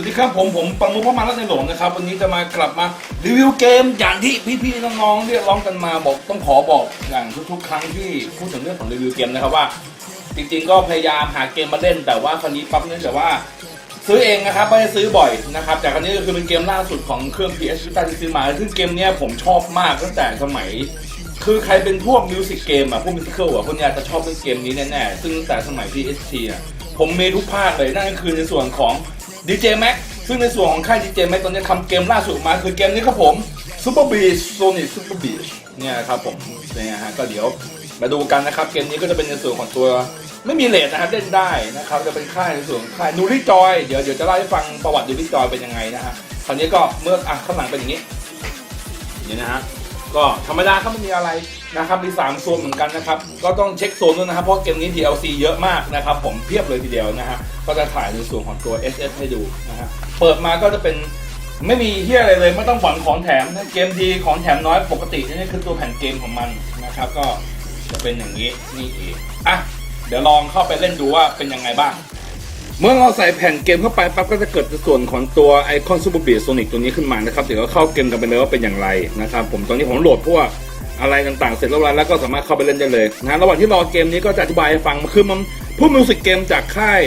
วัสดีครับผมผมปังมุกพ่อมาลักในหลวงนะครับ วันนี้จะมากลับมารีวิวเกมอย่างที่พี่ๆน้องๆเรียกร้องกันมาบอกต้องขอบอกอย่างทุกๆ ครั้งที่พูดถึงเรื่องของรีวิวเกมนะครับว่า จริงๆก็พยายามหาเกมมาเล่น แต่ว่าคราวนี้ปั๊บเนื่องจากว่าซื้อเองนะครับไม่ได้ซื้อบ่อยนะครับแต่คราวนี้ก็คือเป็นเกมล่าสุดของเครื่อง PS ที่ที่ซื้อมาซึ่งเกมเนี้ยผมชอบมากตั้งแต่สมัยคือใครเป็นพวกมิวสิกเกมอะพวกมิวสิควลอะพวกเนี้ยจะชอบเล่นเกมนี้แน่ๆซึ่งแต่สมัย PSP อะผมมีทุกภาคเลยนั่นก็คือในส่วนของ DJ Max ซึ่งในส่วนของค่าย DJ Max ตอนนี้ทำเกมล่าสุดมาคือเกมนี้ครับผม Super Beach Sonic Super Beach เนี่ยครับผมเนี่ยฮะก็เดี๋ยวมาดูกันนะครับ เกมนี้ก็จะเป็นในส่วนของตัวไม่มีเลทนะครับเล่นได้นะครับจะเป็นค่ายในส่วนค่ายนูริจอยเดี๋ยวเดี๋ยวจะเล่าให้ฟังประวัตินูริจอยเป็นยังไงนะฮะคราวนี้ก็เมื่ออะข้างหลังเป็นอย่างนี้นี่นะฮะก็ธรรมดาครับไม่มีอะไร นะครับมี3โซนเหมือนกันนะครับ ก็ต้องเช็คโซนด้วยนะครับ เพราะเกมนี้ DLC เยอะมากนะครับ ผมเพียบเลยทีเดียวนะฮะ ก็จะถ่ายในส่วนของตัว SS ให้ดูนะฮะ เปิดมาก็จะเป็นไม่มีเฮียอะไรเลย ไม่ต้องหวังของแถมเกมดีของแถมน้อยปกตินี่คือตัวแผ่นเกมของมันนะครับ ก็จะเป็นอย่างนี้นี่เองอะเดี๋ยวลองเข้าไปเล่นดูว่าเป็นยังไงบ้าง เมื่อเราใส่แผ่นเกมเข้าไปปั๊บก็จะเกิดในส่วนของตัวไอคอนซูเปอร์บีโซนิกตัวนี้ขึ้นมานะครับเดี๋ยวก็เข้าเกมกันไปเลยว่าเป็นอย่างไรนะครับผมตอนนี้ผมโหลดเพราะวก อะไรต่างๆ เสร็จเรียบร้อยแล้วก็สามารถเข้าไปเล่นได้เลยนะระหว่างที่รอเกมนี้ก็จะอธิบายให้ฟังคือมันพวกมิวสิกเกมจากค่าย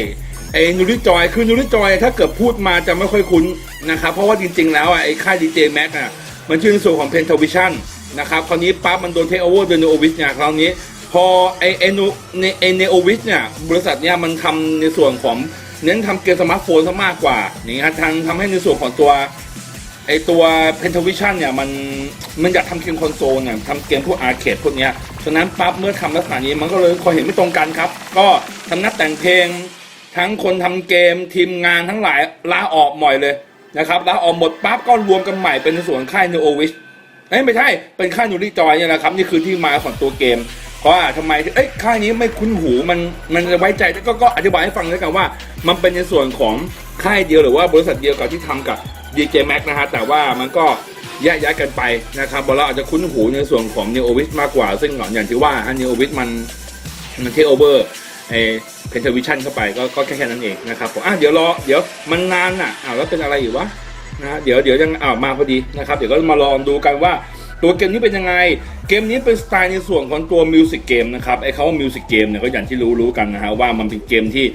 ไอ้นูริจอยคือนูริจอยถ้าเกิดพูดมาจะไม่ค่อยคุ้นนะครับเพราะว่าจริง ๆ แล้วไอ้ค่ายดีเจแม็กอะมันชื่อในส่วนของเพนทวิชั่นนะครับคราวนี้ปั๊บมันโดนเทคโอเวอร์โดยโนวิชเนี่ยคราวนี้พอไอไอโนในไอเนโอวิชเนี่ยบริษัทเนี่ยมันทำในส่วนของเน้นทำเกมสมาร์ทโฟนซะมากกว่านี่ฮะทางทำให้ในส่วนของตัว ไอตัว Pentavision เนี่ยมันมันอยากทำเกมคอนโซลเนี่ยทำเกมพวกอาร์เคดพวกเนี้ยฉะนั้นปั๊บเมื่อทำลักษณะนี้มันก็เลยคอยเห็นไม่ตรงกันครับ ก็ทั้งนักแต่งเพลง ทั้งคนทำเกมทีมงานทั้งหลายลาออกหมดเลยนะครับลาออกหมดปั๊บก็รวมกันใหม่เป็นส่วนค่าย Neo Wish เอ้ยไม่ใช่เป็นค่ายนูริจอยเนี่ยนะครับนี่คือที่มาของตัวเกมเพราะว่าทำไมเอ้ยค่ายนี้ไม่คุ้นหูมันมันไว้ใจก็ก็อธิบายให้ฟังแล้วยกันว่า มันเป็นในส่วนของค่ายเดียวหรือว่าบริษัทเดียวกับที่ทำกับ DJ Max นะฮะแต่ว่ามันก็แยกย้ายกันไปนะครับเราอาจจะคุ้นหูในส่วนของ Neo w i s มากกว่า ซึ่งอย่างที่ว่าฮะ Neo w i s มันมันเทโอเวอร์ไอเพนทวิชั่นเข้าไปก็ก็แค่แค่นั้นเองนะครับผมอะเดี๋ยวรอเดี๋ยวมันนานอะอ้าวแล้วเป็นอะไรอยู่วะนะฮะเดี๋ยวเดี๋ยวยังอ้าวมาพอดีนะครับ เดี๋ยวก็มาลองดูกันว่าตัวเกมนี้เป็นยังไง เกมนี้เป็นสไตล์ในส่วนของตัวมิวสิกเกมนะครับไอ้คำว่ามิวสิกเกมเนี่ยก็อย่างที่รู้รู้กันนะฮะว่ามันเป็นเกมที่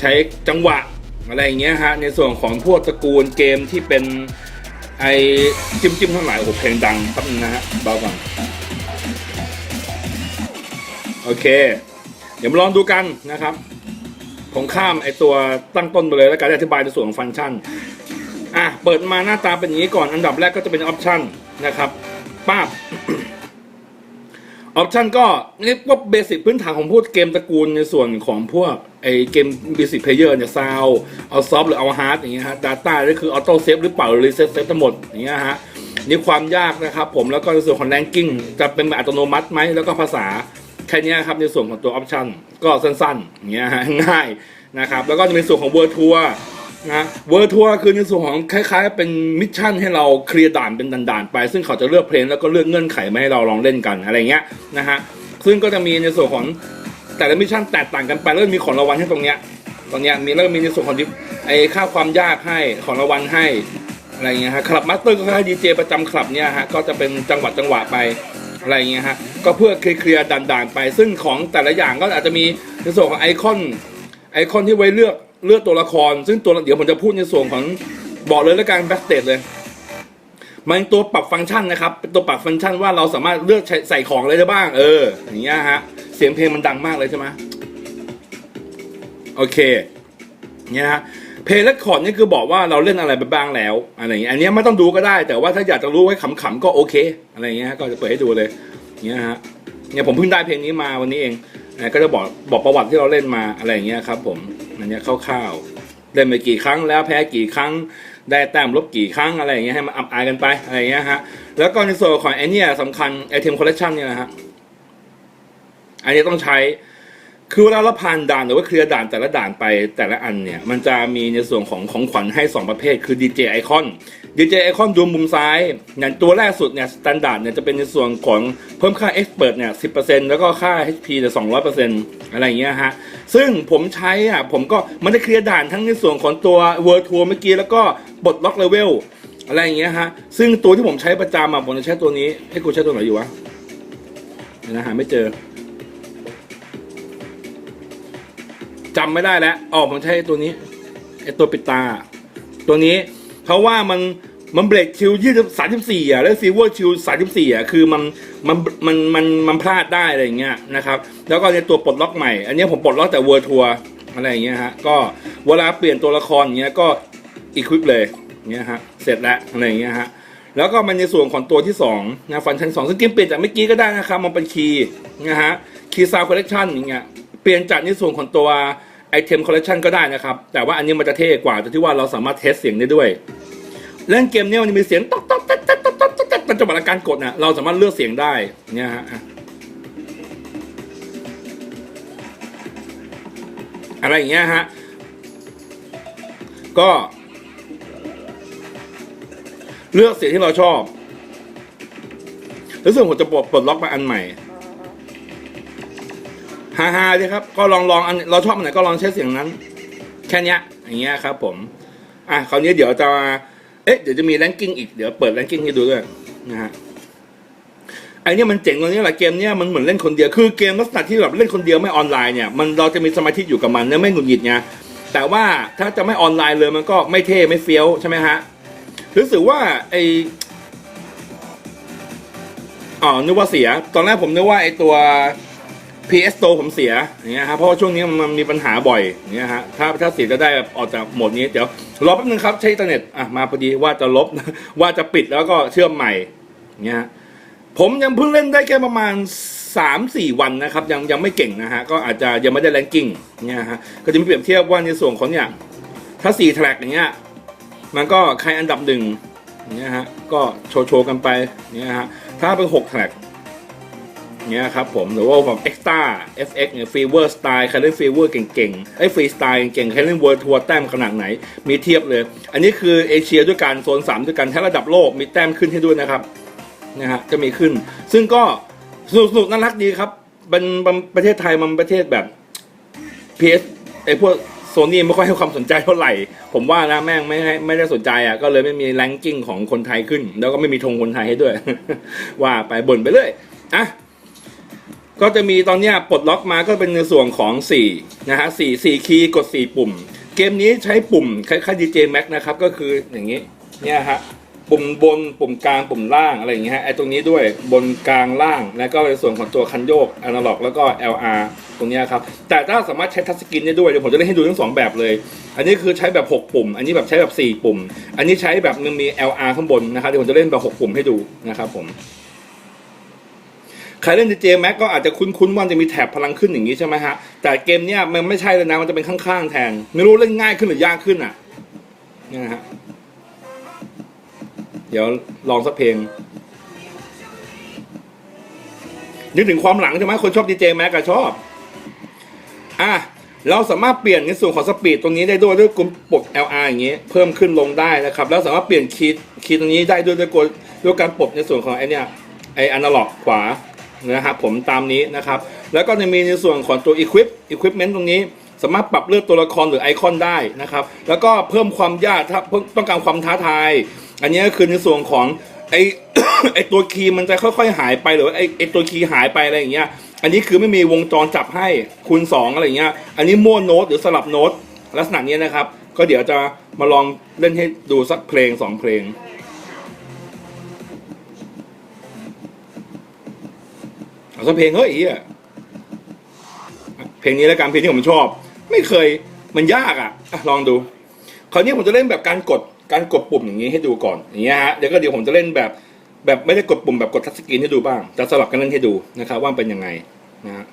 ใช้จังหวะ อะไรอย่างเงี้ยฮะในส่วนของพวกตระกูลเกมที่เป็นไอ้จิ้มจิ้มทั้งหลายโอ้เพลงดังแป๊บนึงนะฮะเบาก่อนโอเค เดี๋ยวมาลองดูกันนะครับ ผมข้ามไอตัวตั้งต้นไปเลยแล้วกันอธิบายในส่วนของฟังก์ชันอะเปิดมาหน้าตาเป็นอย่างนี้ก่อนอันดับแรกก็จะเป็นออปชันนะครับป้าบ ออปชันก็เรียกว่าเบสิกพื้นฐานของพวกเกมตระกูลในส่วนของพวกไอเกมเบสิกเพลเยอร์เนี่ยซาวเอาซอฟหรือเอาฮาร์ดอย่างเงี้ยฮะดาต้าก็คือออโต้เซฟหรือเปล่าหรือรีเซ็ตเซฟทั้งหมดอย่างเงี้ยฮะนี่ความยากนะครับผมแล้วก็ในส่วนของแรงกิ้งจะเป็นแบบอัตโนมัติไหมแล้วก็ภาษาแค่นี้ครับในส่วนของตัวออปชันก็สั้นๆอย่างเงี้ยฮะง่ายนะครับแล้วก็จะเป็นส่วนของเวอร์ทัวร์ นะเวอร์ทัวร์คือในส่วนของคล้าย ๆ เป็นมิชชั่นให้เราเคลียร์ด่านเป็นด่านๆไป ซึ่งเขาจะเลือกเพลงแล้วก็เลือกเงื่อนไขมาให้เราลองเล่นกันอะไรเงี้ยนะฮะซึ่งก็จะมีในส่วนของแต่ละมิชชั่นแตกต่างกันไปแล้วมีของรางวัลให้ตรงเนี้ยตรงเนี้ยมีแล้วก็มีในส่วนของไอ้ค่าความยากให้ของรางวัลให้อะไรเงี้ยฮะคลับมาสเตอร์ก็คือดีเจประจำคลับเนี่ยฮะก็จะเป็นจังหวัดจังหวะไปอะไรเงี้ยฮะก็เพื่อเคลียร์ด่านๆไป ซึ่งของแต่ละอย่างก็อาจจะมีในส่วนของไอคอนไอคอนที่ไว้เลือก เลือกตัวละคร ซึ่งตัวเดี๋ยวผมจะพูดในส่วนของบอกเลยแล้วกันแบ็กสเตจเลย มันตัวปรับฟังก์ชันนะครับ เป็นตัวปรับฟังก์ชันว่าเราสามารถเลือกใใส่ของอะไรได้บ้าง เออ อย่างเงี้ยฮะ เสียงเพลงมันดังมากเลยใช่ไหมโอเค เนี่ยฮะเพลย์และคอร์ดนี่คือบอกว่าเราเล่นอะไรไปบ้างแล้วอะไรอย่างเงี้ยอันนี้ไม่ต้องดูก็ได้ แต่ว่าถ้าอยากจะรู้ไว้ขำๆก็โอเค อะไรอย่างเงี้ยฮะก็จะเปิดให้ดูเลยเนี่ยฮะเนี่ยผมเพิ่งได้เพลงนี้มาวันนี้เองก็จะบอกบอกประวัติที่เราเล่นมาอะไรอย่างเงี้ยครับ ผม อันเนี้ยคร่าวๆเล่นไปกี่ครั้งแล้วแพ้กี่ครั้ง ได้แต้มลบกี่ครั้งอะไรอย่างเงี้ยให้มันอับอายกันไปอะไรอย่างเงี้ยฮะแล้วก็ในส่วนของไอเนี่ยสำคัญไอเทมคอลเลคชันเนี่ยนะฮะอันนี้ต้องใช้คือเวลาเราผ่านด่านหรือว่าเคลียร์ด่านแต่ละด่านไปแต่ละอันเนี่ย มันจะมีในส่วนของของขวัญให้ 2 ประเภท คือ DJ Icon DJ Icon ดูมุมซ้าย อย่างตัวแรกสุดเนี่ยสแตนดาร์ดเนี่ยจะเป็นในส่วนของเพิ่มค่า Expert เนี่ย10%แล้วก็ค่า HP เนี่ย200%อะไรอย่างเงี้ยฮะ ซึ่งผมใช้อะผมก็มันจะเคลียร์ด่านทั้งในส่วนของตัวเวอร์ทัวเมื่อกี้แล้วก็ปลดล็อกเลเวลอะไรอย่างเงี้ยฮะ ซึ่งตัวที่ผมใช้ประจำอะผมจะใช้ตัวนี้ให้กูใช้ตัวไหนอยู่วะเดี๋ยวนะหาไม่เจอจำไม่ได้แล้วอ๋อผมใช้ตัวนี้ไอตัวปิดตา ตัวนี้เพราะว่ามัน มันเบรกคิวยี่สิบสามสิบสี่อะแล้วซีเวอร์คิวสามสิบสี่อะคือมันมันมันมันมันพลาดได้อะไรอย่างเงี้ยนะครับแล้วก็ในตัวปลดล็อกใหม่ อันนี้ผมปลดล็อกแต่เวอร์ทัวอะไรอย่างเงี้ยฮะก็เวลาเปลี่ยนตัวละครอย่างเงี้ยก็อีควิปเลยเงี้ยฮะเสร็จแล้วอะไรอย่างเงี้ยฮะแล้วก็มันในส่วนของตัวที่สองนะฟันชั้นสองซึ่งเกมเปลี่ยนจากเมื่อกี้ก็ได้นะครับมันเป็นคีย์นะฮะคีย์ซาวคอลเลคชันอย่างเงี้ยเปลี่ยนจากในส่วนของตัวไอเทมคอลเลคชันก็ได้นะครับ แต่ว่าอันนี้มันจะเท่กว่าตรงที่ว่าเราสามารถเทสเสียงได้ด้วย เล่นเกมเนี้ยมันจะมีเสียงต๊อกต๊อกต๊อกต๊อกต๊อกต๊อกต๊กนจังหวะการกดน่ะเราสามารถเลือกเสียงได้เนี่ยฮะอะไรอย่างเงี้ยฮะก็ เลือกเสียงที่เราชอบแล้วสึกผมจะปลดปลดล็อกมาอันใหม่ฮ่าฮ่าดีครับ ก็ลองลองอันเราชอบอันไหนก็ลองใช้เสียงนั้น แค่นี้อย่างเงี้ยครับ ผม อะคราวนี้เดี๋ยวจะมา เอ๊ะเดี๋ยวจะมีแรงกิ้งอีกเดี๋ยวเปิดแรงกิ้งให้ดูด้วยนะฮะไอเนี่ยมันเจ๋งตรงนี้แหละเกมเนี่ยมันเหมือนเล่นคนเดียวคือเกมลักษณะที่แบบเล่นคนเดียวไม่ออนไลน์เนี่ยมันเราจะมีสมาธิอยู่กับมันเนี่ยไม่หงุดหงิดไงแต่ว่าถ้าจะไม่ออนไลน์เลยมันก็ไม่เท่ไม่เฟี้ยวใช่ไหมฮะรู้สึกว่าไออ๋อนึกว่าเสีย ตอนแรกผมนึกว่าไอตัว PS Store ผมเสียอย่างเงี้ยครับเพราะว่าช่วงนี้มันมีปัญหาบ่อยอย่างเงี้ยฮะถ้าถ้าเสียจะได้แบบออกจากโหมดนี้เดี๋ยวรอแป๊บนึงครับใช้อินเทอร์เน็ตอะมาพอดีว่าจะลบ ว่าจะปิดแล้วก็เชื่อมใหม่อย่างเงี้ยฮะผมยังเพิ่งเล่นได้แค่ประมาณ 3-4 วันนะครับ ยังยังไม่เก่งนะฮะก็อาจจะยังไม่ได้แรงกิ้งเนี่ยฮะก็จะมีเปรียบเทียบว่าในส่วนของเนี่ยถ้า4แทร็กอย่างเงี้ยมันก็ใครอันดับหนึ่งอย่างเงี้ยฮะก็โชว์โชว์กันไปเนี่ยฮะถ้าเป็น6แทร็ก เงี้ยครับผมหรือว่าแบบเอ็กซ์ต้า FX เนี่ยฟีเวอร์สไตล์ใครเล่นฟีเวอร์เก่งๆไอ้ฟรีสไตล์เก่งๆใครเล่นเวิร์ทัวร์แต้มขนาดไหน มีเทียบเลย อันนี้คือเอเชียด้วยกันโซน 3 ด้วยกันถ้าระดับโลกมีแต้มขึ้นให้ด้วยนะครับนะฮะจะมีขึ้น ซึ่งก็สนุกสนุกน่ารักดีครับเป็นประเทศไทยมันประเทศแบบ PS ไอ้พวกโซนี่ไม่ค่อยให้ความสนใจเท่าไหร่ ผมว่านะแม่งไม่ไม่ได้สนใจอะก็เลยไม่มีแรงกิ้งของคนไทยขึ้น แล้วก็ไม่มีธงคนไทยให้ด้วย ว่าไปบ่นไปเลยอะ ก็จะมีตอนนี้ปลดล็อกมาก็เป็นในส่วนของ4นะฮะ4 4คีย์กด 4 ปุ่ม เกมนี้ใช้ปุ่มคล้ายๆ DJ Max นะครับ ก็คืออย่างนี้เนี่ยฮะปุ่มบนปุ่มกลางปุ่มล่างอะไรอย่างเงี้ยฮะไอตรงนี้ด้วยบนกลางล่าง แล้วก็ในส่วนของตัวคันโยกอนาล็อกแล้วก็ LR ตรงนี้ครับ แต่ถ้าสามารถใช้ทัชสกรีนได้ด้วยเดี๋ยวผมจะเล่นให้ดูทั้งสองแบบเลย อันนี้คือใช้แบบ 6 ปุ่ม อันนี้แบบใช้แบบ 4 ปุ่ม อันนี้ใช้แบบมันมี LR ข้างบนนะครับเดี๋ยวผมจะเล่นแบบ 6 ปุ่มให้ดูนะครับผม ใครเล่น DJ Max ก็อาจจะคุ้นๆว่าจะมีแถบพลังขึ้นอย่างนี้ใช่ไหมฮะ แต่เกมเนี้ยมันไม่ใช่เลยนะ มันจะเป็นข้างๆแทน ไม่รู้เล่นง่ายขึ้นหรือยากขึ้นอะนี่นะฮะ เดี๋ยวลองสักเพลงนึกถึงความหลังใช่ไหมคนชอบ DJ Max ก็ชอบ อะเราสามารถเปลี่ยนในส่วนของสปีดตรงนี้ได้ด้วยด้วยกลุ่มปลด LR อย่างนี้ เพิ่มขึ้นลงได้นะครับ แล้วสามารถเปลี่ยนคีย์คีย์ตรงนี้ได้ด้วยด้วยกดด้วยการปลดในส่วนของไอเนี้ยไออนาล็อกขวา นะครับผมตามนี้นะครับ แล้วก็จะมีในส่วนของตัว equip equipment ตรงนี้ สามารถปรับเลือกตัวละครหรือไอคอนได้นะครับ แล้วก็เพิ่มความยากถ้าต้องการความท้าทาย อันนี้ก็คือในส่วนของไอไอตัวคีย์มันจะค่อยๆ หายไปหรือว่าไอไอตัวคีย์หายไปอะไรอย่างเงี้ย อันนี้คือไม่มีวงจรจับให้คูณ2อะไรอย่างเงี้ย อันนี้มั่วโน้ตหรือสลับโน้ตลักษณะนี้นะครับ ก็เดี๋ยวจะมาลองเล่นให้ดูสักเพลงสองเพลง เอาสักเพลงเฮ้ยไอ้เหี้ยเพลงนี้แล้วกันเพลงที่ผมชอบ ไม่เคยมันยากอะอะลองดูคราวนี้ผมจะเล่นแบบการกดการกดปุ่มอย่างนี้ให้ดูก่อนอย่างเงี้ยฮะเดี๋ยวก็เดี๋ยวผมจะเล่นแบบแบบไม่ได้กดปุ่มแบบกดทัชสกรีนให้ดูบ้างจะสลับกันเล่นให้ดูนะครับว่าเป็นยังไงนะฮะ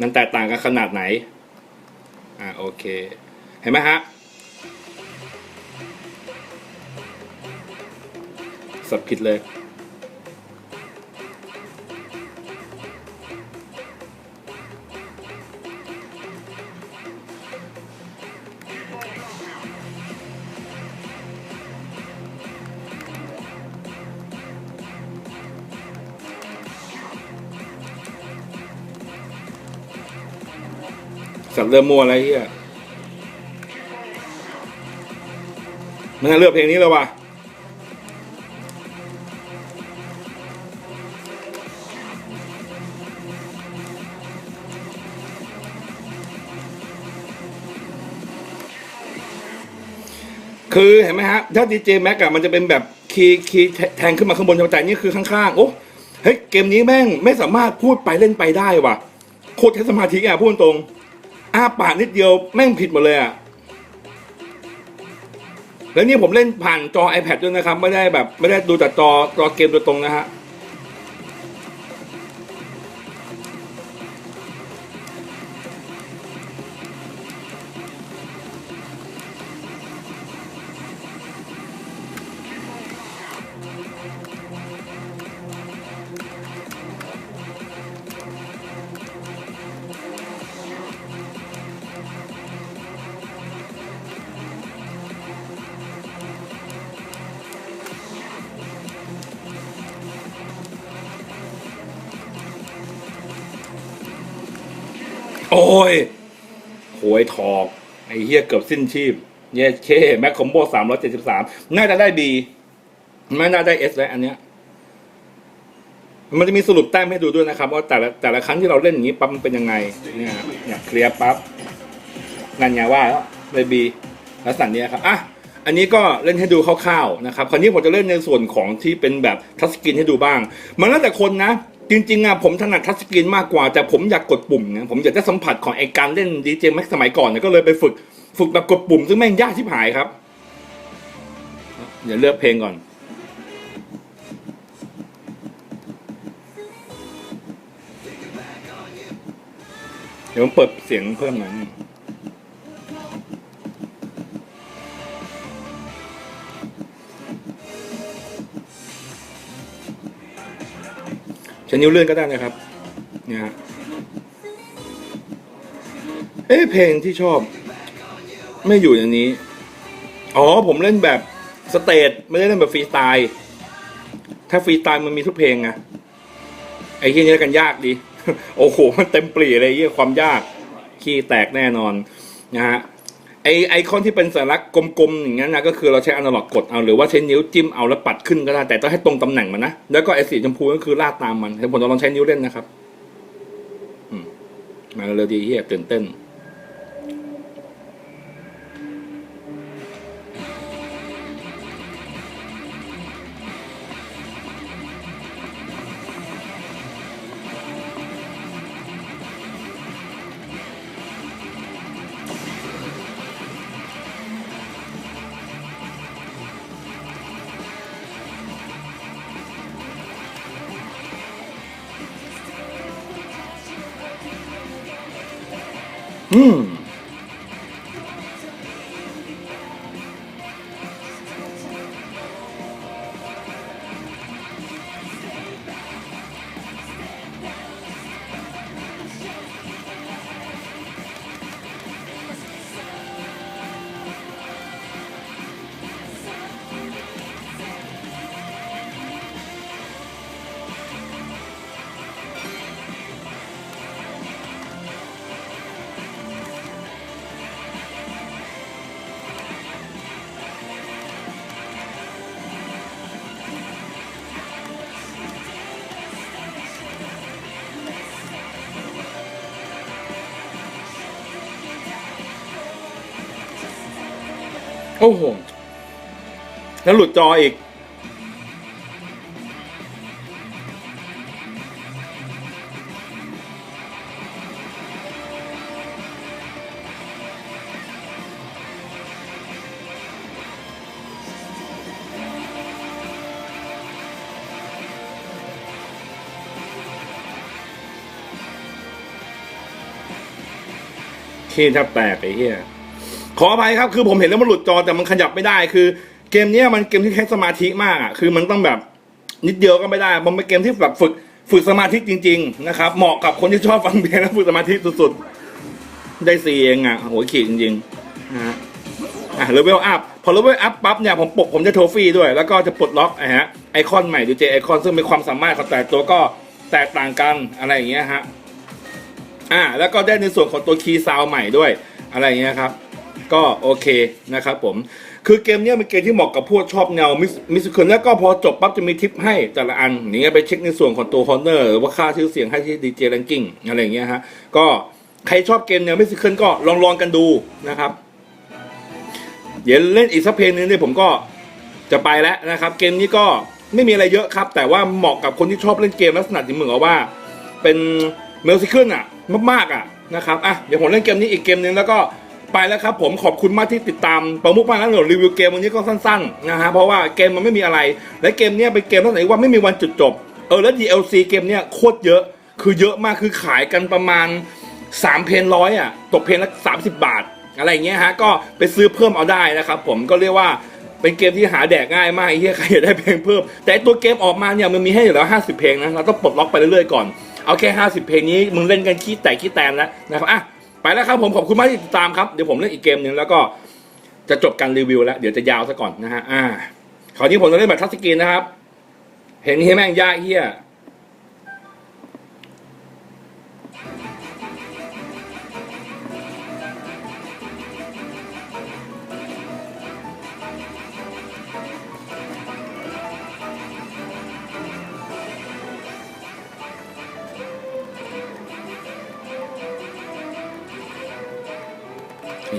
มันแตกต่างกันขนาดไหนอ่าโอเค เห็นไหมฮะสับผิดเลย สัตว์เริ่มมัวอะไรเฮียมันน่าเลือกเพลงนี้แล้ววะคือเห็นไหมฮะ ถ้าดีเจแม็กอะมันจะเป็นแบบคีย์คีย์แทงขึ้นมาข้างบนแต่นี่คือข้างๆ โอ้เฮ้ย เกมนี้แม่งไม่สามารถพูดไปเล่นไปได้ว่ะ โคตรใช้สมาธิอะพูดตรง อ้าปากนิดเดียวแม่งผิดหมดเลยอะแล้วนี่ผมเล่นผ่านจอ iPad ด้วยนะครับ ไม่ได้แบบ ไม่ได้ดูแต่จอจอเกมโดยตรงนะฮะ โอ้ยโหยถอกไอ้เฮียเกือบสิ้นชีพเยเคแม็กคอมโบสามร้อยเจ็ดสิบสามน่าจะได้บีไม่น่าได้เอสแล้วอันเนี้ย มันจะมีสรุปแต้มให้ดูด้วยนะครับ ว่าแต่ละแต่ละครั้งที่เราเล่นอย่างนี้ปั๊มเป็นยังไง เนี่ยเนี่ยเคลียร์ปั๊บนั่นไงว่าแล้วเลยบีล้วสันเนี้ยครับอะอันนี้ก็เล่นให้ดูคร่าวๆนะครับ คราวนี้ผมจะเล่นในส่วนของที่เป็นแบบทัชสกรีนให้ดูบ้าง มันแล้วแต่คนนะ จริงๆอะผมถนัดทัชสกรีนมากกว่า แต่ผมอยากกดปุ่มนะผมอยากได้สัมผัสของไอการเล่นดีเจแม็กสมัยก่อนเนี่ยก็เลยไปฝึกฝึกแบบกดปุ่ม ซึ่งแม่งยากชิบหายครับเดี๋ยวเลือกเพลงก่อนเดี๋ยวผมเปิดเสียงเพิ่มหน่อย นึงใช้นิ้วเลื่อนก็ได้นะครับ เนี่ยฮะเอ้เพลงที่ชอบ ไม่อยู่อย่างนี้ อ๋อผมเล่นแบบสเตจไม่ได้เล่นแบบฟรีสไตล์ถ้าฟรีสไตล์มันมีทุกเพลงไงไอ้ที่นี้กันยากดี โอ้โห มันเต็มปรีเลยเยี่ยความยากขี้แตกแน่นอนนะฮะ ไอไอคอนที่เป็นสัญลักษณ์กลมๆอย่างนั้นนะก็คือเราใช้อนาล็อกกดเอาหรือว่าใช้นิ้วจิ้มเอาแล้วปัดขึ้นก็ได้แต่ต้องให้ตรงตำแหน่งมันนะแล้วก็ไอสีชมพูก็คือลาดตามมันแต่ผมจะลองใช้นิ้วเล่นนะครับ อืมมาเลยดีเฮียตื่นเต้น อื โอ้โห แล้วหลุดจออีก ขี้แทบแตกไอ้เหี้ย ขออภัยครับคือผมเห็นแล้วมันหลุดจอแต่มันขยับไม่ได้ คือเกมนี้มันเกมที่ใช้สมาธิมากอะคือมันต้องแบบนิดเดียวก็ไม่ได้ มันเป็นเกมที่แบบฝึกฝึกสมาธิจริง ๆ นะครับ เหมาะกับคนที่ชอบฟังเพลงแล้วฝึกสมาธิสุดๆ ได้สี่เองอะโหขีดจริงๆนะฮะอะเลเวลอัพพอเลเวลอัพปั๊บเนี่ยผมปกผมจะโทฟี่ด้วย แล้วก็จะปลดล็อกไอ้ฮะไอคอนใหม่ดูเจไอคอนซึ่งเป็นความสามารถของแต่ตัวก็แตกต่างกันอะไรอย่างเงี้ยฮะอ่าแล้วก็ได้ในส่วนของตัวคีย์ซาวใหม่ด้วยอะไรอย่างเงี้ยครับ ก็โอเคนะครับผม คือเกมเนี้ยเป็นเกมที่เหมาะกับพวกชอบแนวมิสมิสเคิลแล้วก็พอจบปั๊บจะมีทิปให้แต่ละอันอย่างเงี้ยไปเช็คในส่วนของตัวฮอนเนอร์หรือว่าค่าชื่อเสียงให้ที่ดีเจแรงกิ้งอะไรอย่างเงี้ยฮะก็ใครชอบเกมแนวมิสเคิลก็ลองลองกันดูนะครับ เดี๋ยวเล่นอีกสักเพลงนึงเนี่ยผมก็จะไปแล้วนะครับ เกมนี้ก็ไม่มีอะไรเยอะครับ แต่ว่าเหมาะกับคนที่ชอบเล่นเกมลักษณะที่เหมือนกับว่า เป็นเมลซิเคิลอะมากๆอะนะครับอะเดี๋ยวผมเล่นเกมนี้อีกเกมนึงแล้วก็ ไปแล้วครับผมขอบคุณมากที่ติดตามประมุขมากแล้วเดี๋ยรีวิวเกมวันนี้ก็สั้นๆนะฮะเพราะว่าเกมมันไม่มีอะไร และเกมเนี้ยเป็นเกมลักษณะที่ว่าไม่มีวันจุดจบเออแล้ว DLC เกมเนี้ยโคตรเยอะคือเยอะมากคือขายกันประมาณ 3 เพนร้อยอะตกเพนละ30 บาท อะไรเงี้ยฮะก็ไปซื้อเพิ่มเอาได้นะครับผมก็เรียกว่าเป็นเกมที่หาแดกง่ายมากไอ้เฮียใครอยากได้เพลงเพิ่ม แต่ตัวเกมออกมาเนี่ยมันมีให้อยู่แล้ว50 เพลงนะเราต้องปลดล็อกไปเรื่อยๆก่อนเอาแค่50 เพลงนี้มึงเล่นกันขี้แตกขี้แตนแล้วนะครับอะ ไปแล้วครับผมขอบคุณมากที่ติดตามครับเดี๋ยวผมเล่นอีกเกมหนึ่งแล้วก็จะจบการรีวิวแล้ว เดี๋ยวจะยาวซะก่อนนะฮะอ่าคราวนี้ผมจะเล่นแบบทัศสกรีนนะครับเพลงนี้แม่งยากเฮีย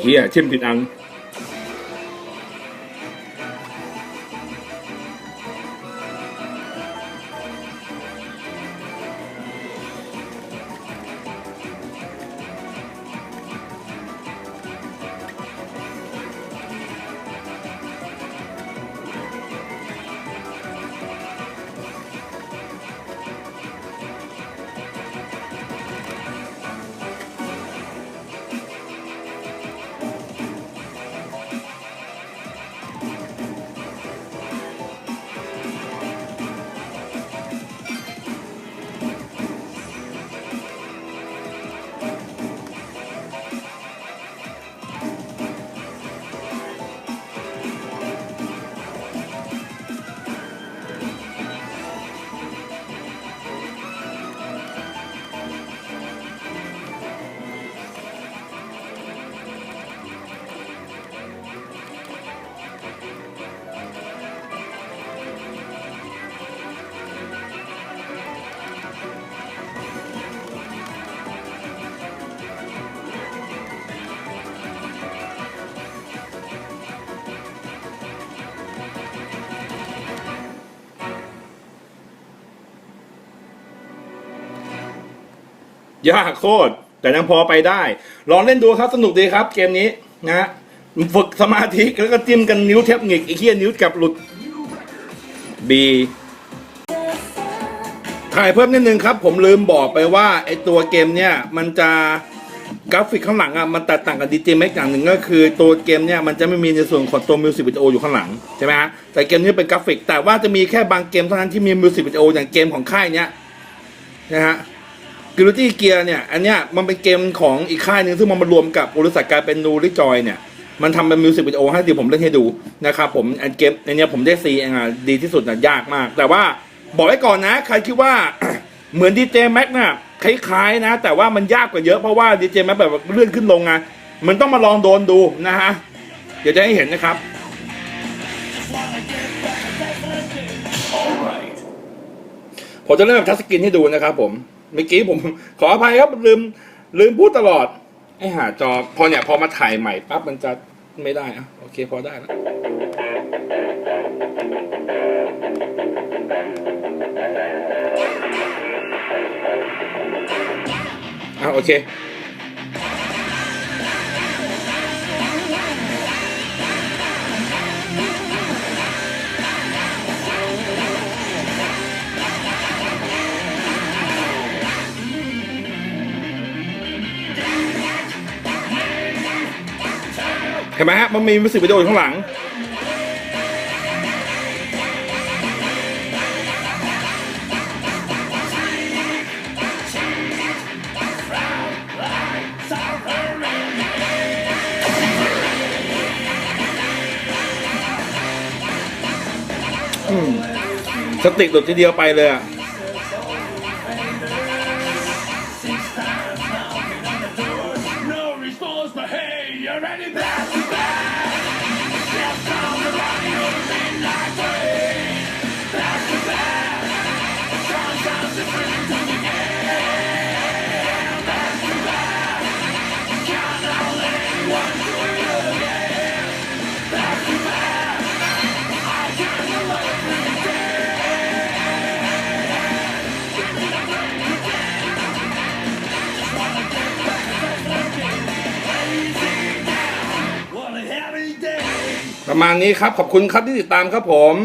เฮียชิมผิดอัง ยากโคตร แต่ยังพอไปได้ ลองเล่นดูครับสนุกดีครับ เกมนี้นะฝึกสมาธิแล้วก็จิ้มกันนิ้วเทคนิคไอ้เหี้ยนิ้วกับหลุด B ถ่ายเพิ่มนิดนึงครับ ผมลืมบอกไปว่าไอตัวเกมเนี่ยมันจะกราฟิกข้างหลังอะมันแตกต่างกับดีเจแม็กอย่างหนึ่งก็คือตัวเกมเนี่ยมันจะไม่มีในส่วนของตัวมิวสิกวิดีโออยู่ข้างหลังใช่ไหมฮะแต่เกมนี้เป็นกราฟิก แต่ว่าจะมีแค่บางเกมเท่านั้นที่มีมิวสิกวิดีโออย่างเกมของค่ายเนี้ยนะฮะ กิลตี้เกียร์เนี่ย อันเนี้ยมันเป็นเกมของอีกค่ายหนึ่งซึ่งมันมารวมกับบริษัทกลายเป็นนูริจอยเนี่ย มันทำเป็นมิวสิกวิดีโอให้ดีผมเล่นให้ดูนะครับผมอันเกมในเนี้ยผมได้ซีเองอะดีที่สุดนะยากมาก แต่ว่าบอกไว้ก่อนนะ ใครคิดว่า เหมือนดีเจแม็กน่ะคล้ายๆนะ แต่ว่ามันยากกว่าเยอะเพราะว่าดีเจแม็กแบบเลื่อนขึ้นลงไงมันต้องมาลองโดนดูนะฮะเดี๋ยวจะให้เห็นนะครับผมจะเล่นแบบทัชสกรีนให้ดูนะครับผม เมื่อกี้ผมขออภัยครับลืมลืมพูดตลอด ไอ้หาจอพอเนี่ยพอมาถ่ายใหม่ปั๊บมันจะไม่ได้อะโอเคพอได้แล้วอะโอเค เห็นไหมฮะมันมีมิวสิกวิดีโออยู่ข้างหลัง อืมสติกหลุดทีเดียวไปเลยอะ ประมาณนี้ครับ ขอบคุณครับที่ติดตามครับผม